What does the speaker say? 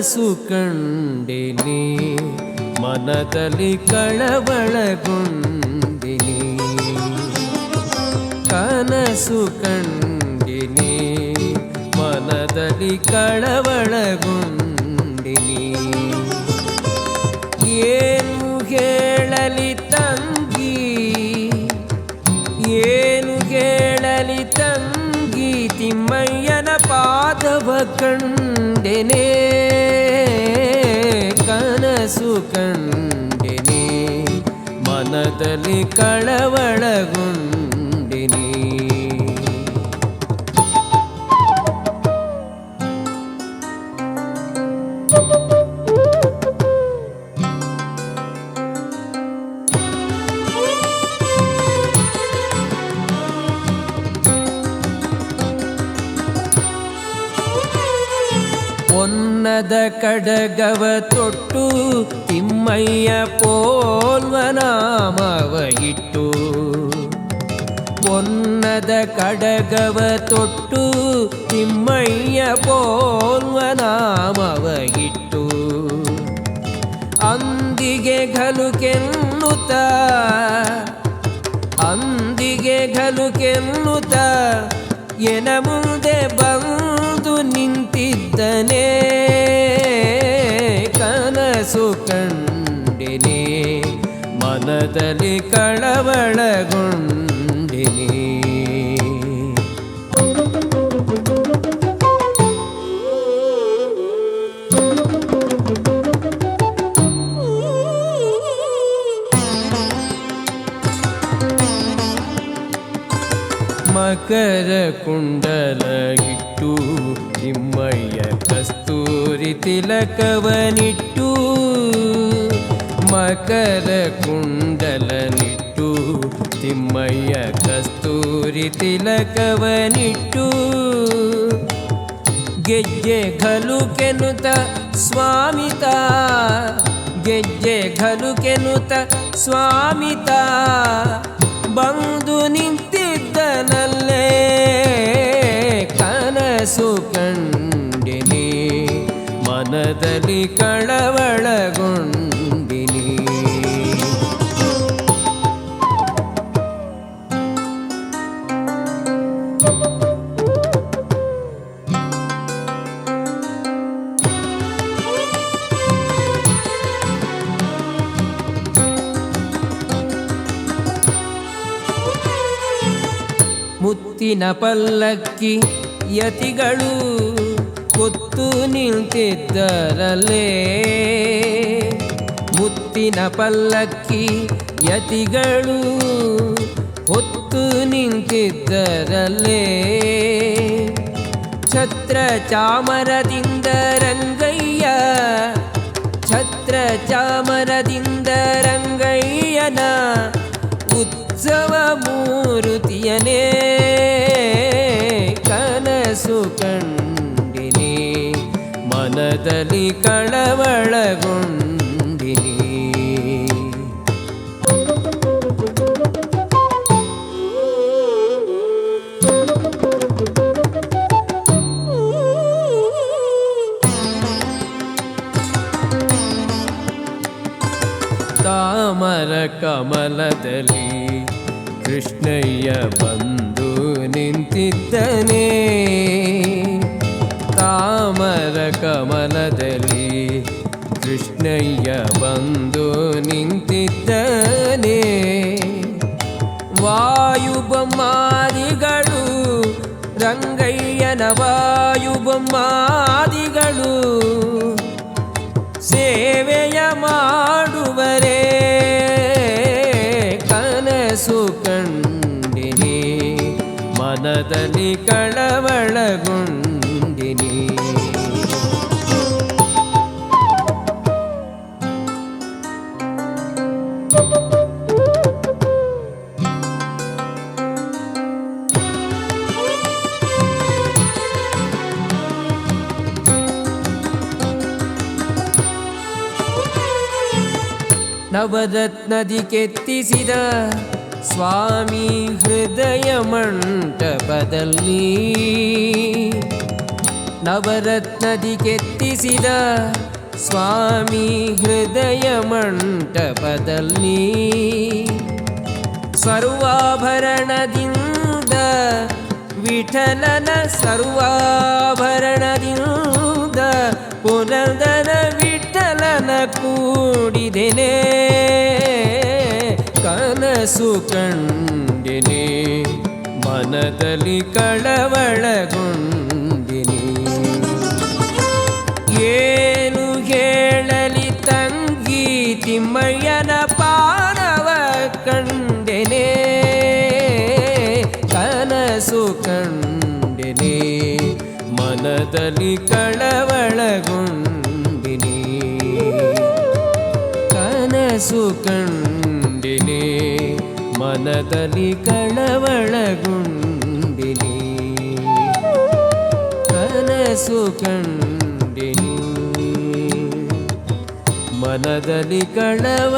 ಕನಸು ಕಂಡಿನಿ, ಮನದಲ್ಲಿ ಕಳವಳಗೊಂಡಿನಿ. ಕನಸು ಕಂಡಿನಿ, ಮನದಲ್ಲಿ ಕಳವಳಗೊಂಡಿನಿ. ಏನು ಹೇಳಲಿ ತಂಗಿ, ಏನು ಹೇಳಲಿ ತಂಗಿ, ತಿಮ್ಮಯ್ಯನ ಪಾದವ ಕಂಡೆನೆ. ಕನಸು ಕಂಡೆನೆ ಮನದಲ್ಲಿ ಕಳವಳಗೊಂಡಿನಿ ಒನ್ನದ ಕಡಗವ ತೊಟ್ಟು ತಿಮ್ಮಯ್ಯ ಪೋಲ್ವನಾಮವ ಇಟ್ಟು ಒನ್ನದ ಕಡಗವ ತೊಟ್ಟು ತಿಮ್ಮಯ್ಯ ಪೋಲ್ವನಾಮವ ಇಟ್ಟು ಅಂದಿಗೆ ಘಲುಕೆನ್ನುತ್ತ ಅಂದಿಗೆ ಘಲುಕೆನ್ನುತ್ತ ಎನ ಮುಂದೆ ಮನದಲ್ಲಿ ಕಳವಳಗೊಂಡಿನಿ ಮಕರ ಕುಂಡಲ ಇಟ್ಟು ತಿಮ್ಮಯ್ಯ ಕಸ್ತೂರಿ ತಿಲಕವನಿಟ್ಟು ಮಕರ ಕುಂಡಲನಿಟ್ಟು, ತಿಮ್ಮಯ್ಯ ಕಸ್ತೂರಿ ತಿಲಕವನಿಟ್ಟು, ಗೆಜ್ಜೆ ಘಲುಕೆನುತ ಸ್ವಾಮಿತ, ಗೆಜ್ಜೆ ಘಲುಕೆನುತ ಸ್ವಾಮಿತ, ಬಂದು ನಿಂತಿದ್ದನಲ್ಲೇ ಕನಸು ಕಂಡಿನಿ, ಮನದಲ್ಲಿ ಕಳವಳಗೊಂಡಿನಿ ಮುತ್ತಿನ ಪಲ್ಲಕ್ಕಿ ಯತಿಗಳು ಕೊತ್ತು ನಿಂತಿದ್ದರಲ್ಲೇ. ಮುತ್ತಿನ ಪಲ್ಲಕ್ಕಿ ಯತಿಗಳು ಹೊತ್ತು ನಿಂತಿದ್ದರಲ್ಲೇ. ಛತ್ರ ಚಾಮರದಿಂದ ರಂಗಯ್ಯ, ಛತ್ರ ಚಾಮರದಿಂದ ರಂಗಯ್ಯನ ಉತ್ಸವ ಮೂರುತಿಯನೇ. ಕಂಡಿನಿ ಮನದಲ್ಲಿ ಕಳವಳಗೊಂಡಿನಿ. ತಾಮರ ಕಮಲದಲ್ಲಿ ಕೃಷ್ಣಯ್ಯ ಬಂದು ನಿಂತಿದ್ದನೇ. ಕೃಷ್ಣಯ್ಯ ಬಂದು ನಿಂತಿದ್ದನೇ ವಾಯುಬೊಮ್ಮಾದಿಗಳು ರಂಗಯ್ಯನ ವಾಯುಬೊಮ್ಮಾದಿಗಳು ಸೇವೆಯ ಮಾಡುವರೇ ಕನಸು ಕಂಡಿನಿ ಮನದಲ್ಲಿ ಕಳವಳಗೊಂಡಿನಿ ನವರತ್ನದಿ ಕೆತ್ತಿಸಿದ ಸ್ವಾಮಿ ಹೃದಯ ಮಂಟಪದಲ್ಲಿ. ನವರತ್ನದಿ ಕೆತ್ತಿಸಿದ ಸ್ವಾಮಿ ಹೃದಯ ಮಂಟಪದಲ್ಲಿ. ಸರ್ವಾಭರಣದಿಂದ ವಿಠಲನ ಸರ್ವಾಭರಣದಿಂದ ಪುನರ್ದನ ವಿಠಲನ ಕೂಡಿದೆನೆ ಕನಸು ಕಂಡಿನೆ ಮನದಲ್ಲಿ ಕಳವಳಗೊಂಡಿನಿ ಏನು ಹೇಳಲಿ ತಂಗಿ ತಿಮ್ಮಯ್ಯನ ಪಾದವ ಕಂಡೆನೆ ಕನಸು ಕಂಡೆನೆ ಮನದಲ್ಲಿ ಕಳವಳಗೊಂಡಿನಿ ಕನಸು ಕಂಡಿನಿ ಮನದಲ್ಲಿ ಕಳವಳಗೊಂಡಿನಿ ಕನಸು ಕಂಡಿನಿ ಮನದಲ್ಲಿ ಕಳವಳಗೊಂಡಿ